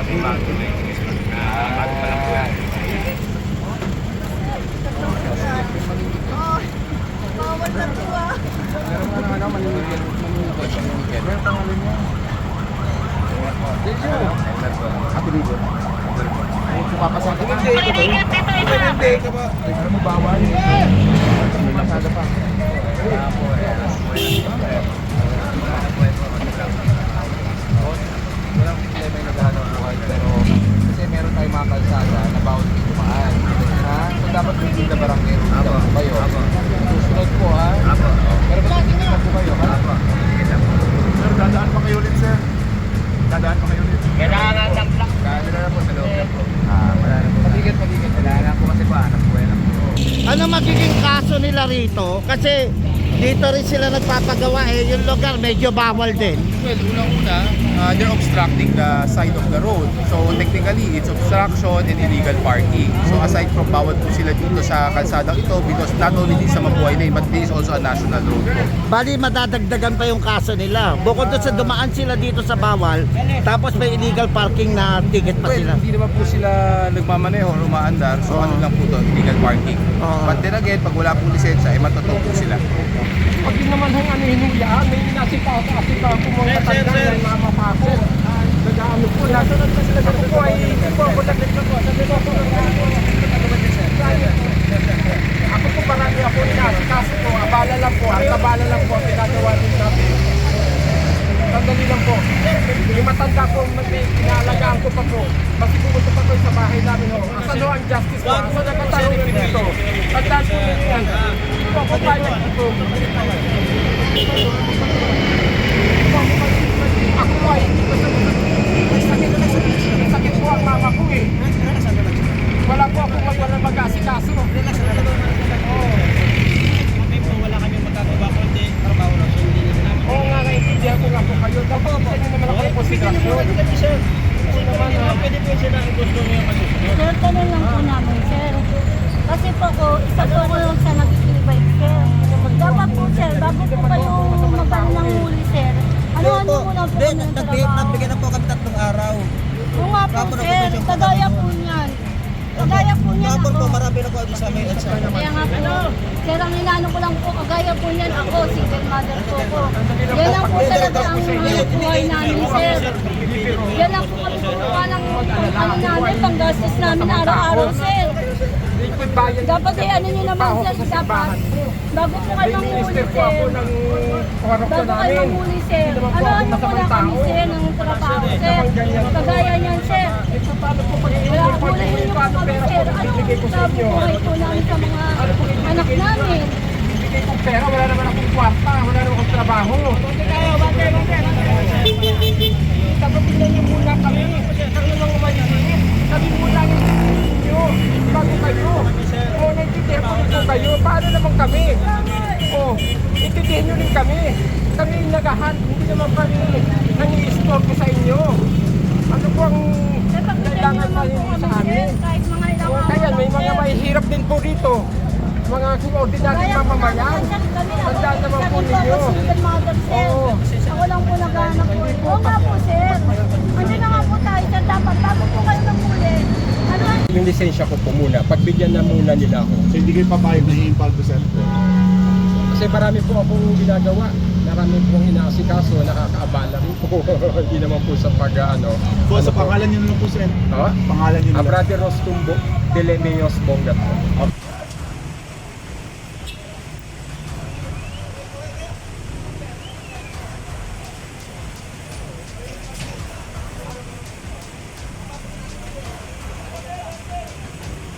kasi bago na yung uh, bago pa lang hindi na barangay rules na po kayo. Susunod po ha. Pero ba't hindi na po kayo ha? Sir, dadaan pa kayo ulit, sir. Dadaan pa kayo ulit. Kailangan lang lang. Kaya na po sa loob na po. Ah, wala na po. Patigit, patigit. Kailangan po kasi po lang po. Ano magiging kaso nila rito? Kasi dito rin sila nagpapagawa eh. Yung lugar medyo bawal din. Well, unang-una, uh, they're obstructing the side of the road. So, technically, it's obstruction and illegal parking. So, aside from bawal po sila dito sa kalsadang ito because not only this sa Mabuhay Lane, but this is also a national road po. Bali madadagdagan pa yung kaso nila. Bukod doon sa dumaan sila dito sa bawal, tapos may illegal parking na ticket pa Well, sila. hindi naman po sila nagmamaneho or umaandar. So, ano lang po to, illegal parking. Oo. But then again, pag wala pong lisensya, eh, matotoo po sila. Pag yun naman hong ano hinuyaan, may inasipa ako kasi pa ako mga katanda ng mama pa ako. Nag-ano po, nasunod kasi ako po ay hindi po ako nag-ano po. Sabi ko po, ako po marami ako inasikaso po, abala lang po, ang abala lang po, pinagawa din natin. Sandali lang po. Yung matanda po, may inaalagaan ko pa po. Mas pumunta pa po sa bahay namin ho. Asan ho ang justice po? Asan nagkatanong din dito? Tandaan po ninyo yan. Hindi po ako po ay hindi ko sa may sakit, may sakit po ang mama ko eh. Wala po ako wala mag-asikaso. Oo nga, naiintindihan ko nga po kayo. Dapat po kayo naman ako yung konsiderasyon. Oo naman ah. Sir, tanong lang po namin, sir. Kasi po ko, isa po ko Kagaya po ako. marami na po sa may. Kaya nga po, sir, ang inano ko lang po, kagaya po niyan ako, single mother po ko. Yan lang po talaga ang hanap buhay namin, sir. Yan lang po kami kumuha ng ano namin, panggastos namin araw-araw, sir. Dapat eh, ano nyo naman, sir, dapat. Bago po kayo manghuli, ako sir. Bago kayo namin. manghuli, sir. Naman po Ano, ako ano na kami, sir, ng trabaho, sir. Kagaya niyan, sir. Eh, so paano po pag Wala, pag huli nyo po paano kami, pera po sir. Ano, bibigay ko sa sabi inyo? buhay po namin sa mga anak namin. Bibigay ko pera, wala naman akong kwarta, wala naman akong trabaho. Dapat tingnan niyo muna kami. Kami lang umalis. Sabi muna ninyo, bago kayo. O, naintindihan ko rin po kayo. Paano naman kami? O, intindihan niyo rin kami. Kami yung nagahan, hindi naman pa rin nangi-store ko sa inyo. Ano po ang kailangan pa rin sa amin? Kahit mga ilang O, araw kaya may mga mahihirap din po dito. Mga ordinary Kaya po mamamayan. Tandaan naman po ninyo. Oo. Ako lang po naghahanap po. Oo nga po, sir. Andun na nga po tayo, sir. Dapat bago po kayo nanghuli. Ano ang Yung lisensya ko po muna, pagbigyan na muna nila ako. So, hindi kayo papayag na i-impaldo, sir? Kasi marami po akong ginagawa. Marami pong inaasikaso, nakakaabala rin po. Hindi naman po sa pag ano. Boss, sa ano po. pangalan nyo na lang po, sir. Ha? Pangalan nyo na Ah, lang. Brother Rostumbo, Delemeos Bongat po.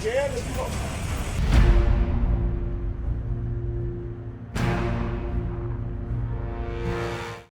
Yeah, let's go.